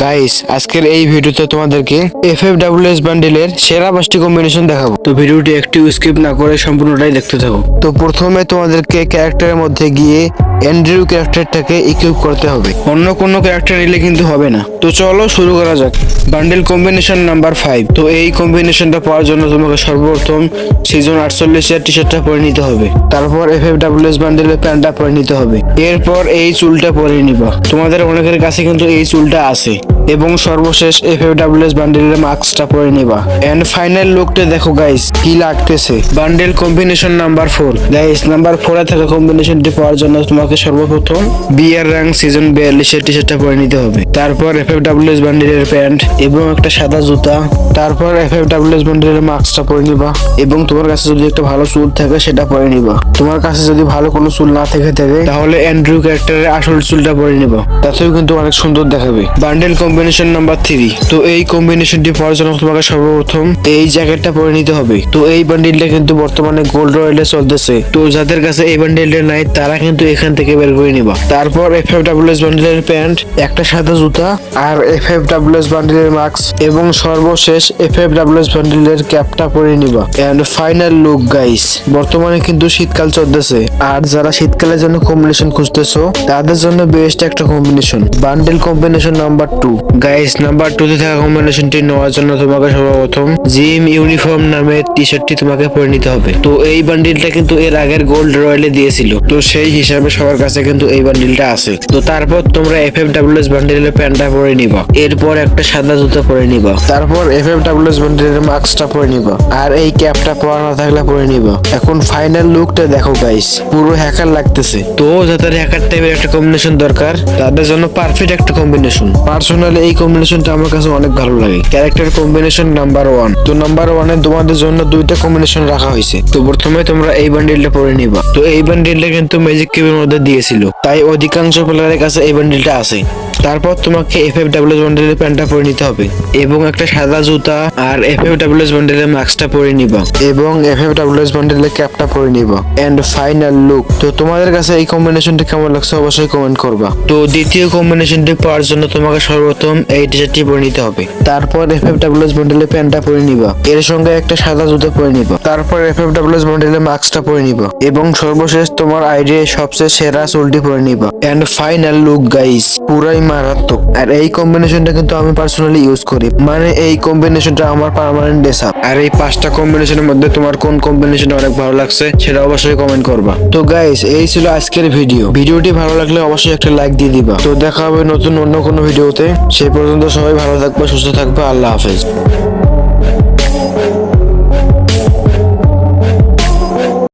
Guys আজকের এই ভিডিওতে তোমাদেরকে এফ এফ ডাব্লিউ এস বান্ডেলের সেরা পাঁচটি কম্বিনেশন দেখাবো। তো ভিডিওটি একটু স্কিপ না করে সম্পূর্ণটাই দেখতে থাকো। তো প্রথমে তোমাদেরকে ক্যারেক্টারের মধ্যে গিয়ে অ্যান্ড্রিউ ক্যারেক্টারটাকে ইকুইপ করতে হবে। অন্য কোনো ক্যারেক্টার নিলে কিন্তু হবে না। তো চলো শুরু করা যাক। বান্ডেল কম্বিনেশন নাম্বার ফাইভ তো এই কম্বিনেশনটা পাওয়ার জন্য তোমাকে সর্বপ্রথম সিজন আটচল্লিশের টি শার্টটা পরে নিতে হবে। তারপর এফ এফ ডাব্লিউ এস বান্ডেলের প্যান্টটা পরে নিতে হবে। এরপর এই চুলটা পরে নিবা। তোমাদের অনেকের কাছে কিন্তু এই চুলটা আছে। এবং সর্বশেষ এফ এস বান্ডেলের মাস্কটা পরে নিবা। এন্ড ফাইনাল লুকটা দেখো গাইস কি লাগতেছে। Bundle combination number four guys number ফোরে থাকা কম্বিনেশনটি পাওয়ার জন্য তোমাকে সর্বপ্রথম বিয়ার র্যাঙ্ক সিজন বিয়াল্লিশের টি শার্টটা পরে নিতে হবে। তারপর এফ এস বান্ডেলের প্যান্ট এবং একটা সাদা জুতা। তারপর এফ এস বান্ডেলের মাস্কটা পরে নিবা এবং তোমার কাছে যদি একটা ভালো চুল থাকে, সেটা পরে নিবা। তোমার কাছে যদি ভালো কোনো চুল না থেকে থাকে, তাহলে অ্যান্ড্রু ক্যারেক্টারের আসল চুলটা পরে নিবা। তাতেও কিন্তু অনেক সুন্দর দেখাবে। বান্ডেল কম্বিনেশন নাম্বার থ্রি তো এই কম্বিনেশনটি পাওয়ার জন্য তোমাকে সর্বপ্রথম এই জ্যাকেটটা পরে নিতে হবে। তো এই বান্ডিলটা কিন্তু বর্তমানে গোল্ড রয়েলে চলতেছে। তো যাদের কাছে এই বান্ডিলটা নাই, তারা কিন্তু এখান থেকে বের করে নিবা। তারপর এফ এফ ডাব্লিউ এস বান্ডিলের প্যান্ট, একটা সাদা জুতা আর এফ এফ ডাব্লিউ এস বান্ডিলের মাস্ক এবং সর্বশেষ এফ এফ ডাব্লিউ এস বান্ডিলের ক্যাপটা পরে নিবা। এন্ড ফাইনাল লুক গাইস বর্তমানে কিন্তু শীতকাল চলতেছে। আর যারা শীতকালের জন্য কম্বিনেশন খুঁজতেছো, তাদের জন্য বেস্ট একটা combination bundle combination number two guys number two তে থাকা কম্বিনেশনটি নেওয়ার জন্য তোমাকে সর্বপ্রথম জিম ইউনিফর্ম নামের টি শার্টটি তোমাকে পরে নিতে হবে। তো এই বান্ডিলটা কিন্তু এর আগের গোল্ড রয়্যালে দিয়েছিল। তো সেই হিসাবে সবার কাছে কিন্তু এই বান্ডিলটা আছে। তো তারপর তোমরা এফ এফ ডাব্লিউ এস বান্ডিলের প্যান্টটা পরে নিবা। এরপর একটা সাদা জুতো পরে নিবা। তারপর এফ এফ ডাব্লিউ এস বান্ডিলের মাস্কটা পরে নিবা। আর এই ক্যাপটা পরা না থাকলে পরে নিবা। এখন ফাইনাল লুকটা দেখো গাইস পুরো হ্যাকার লাগতেছে। তো যাদের হ্যাকার টাইপের একটা কম্বিনেশন দরকার, তাদের জন্য পারফেক্ট একটা কম্বিনেশন পার্সোনালি এই কম্বিনেশনটা আমার কাছে অনেক ভালো লাগে। ক্যারেক্টার কম্বিনেশন নাম্বার ওয়ান তো নাম্বার ওয়ানে তোমাদের জন্য দুইটা কম্বিনেশন রাখা হয়েছে। তো প্রথমে তোমরা এই বান্ডিলটা পরে নিবা। তো এই বান্ডিলটা কিন্তু ম্যাজিক কিউবের মধ্যে দিয়েছিল। তাই অধিকাংশ প্লেয়ারের কাছে এই বান্ডিলটা আছে। তারপর তোমাকে এফ এফ ডাব্লিউ বান্ডেলের প্যান্টটা পরে নিতে হবে এবং একটা সাদা জুতা আর এফ এফ ডাব্লিউ বান্ডেলের মাস্কটা পরে নিবা এবং এফ এফ ডাব্লিউ বান্ডেলের ক্যাপটা পরে নিবা এন্ড ফাইনাল লুক তো তোমাদের কাছে এই কম্বিনেশনটি কেমন লাগছে অবশ্যই কমেন্ট করবা। তো দ্বিতীয় কম্বিনেশনটি পাওয়ার জন্য তোমাকে সর্বপ্রথম এই টি পরে নিতে হবে। তারপর এফ এফ ডাব্লিউ বান্ডেলের প্যান্টটা পরে নিবা। এর সঙ্গে একটা সাদা জুতা পরে নিবা। তারপর এফ এফ ডাব্লিউ বান্ডেলের মাস্কটা পরে নিবা এবং সর্বশেষ তোমার আইডিয়া সবচেয়ে সেরা চুলটি পরে নিবা। এন্ড ফাইনাল লুক গাইস পুরাই মারাত্মক। আর এই কম্বিনেশনটা কিন্তু আমি পার্সোনালি ইউজ করি। মানে এই কম্বিনেশনটা আমার পার্মানেন্ট ড্রেস আপ আর এই পাঁচটা কম্বিনেশনের মধ্যে তোমার কোন কম্বিনেশনটা অনেক ভালো লাগছে, সেটা অবশ্যই কমেন্ট করবা। তো গাইস এই ছিল আজকের ভিডিও ভিডিওটি ভালো লাগলে অবশ্যই একটা লাইক দিয়ে দিবা। তো দেখা হবে নতুন অন্য কোনো ভিডিওতে সেই পর্যন্ত সবাই ভালো থাকবে, সুস্থ থাকবে। আল্লাহ হাফেজ।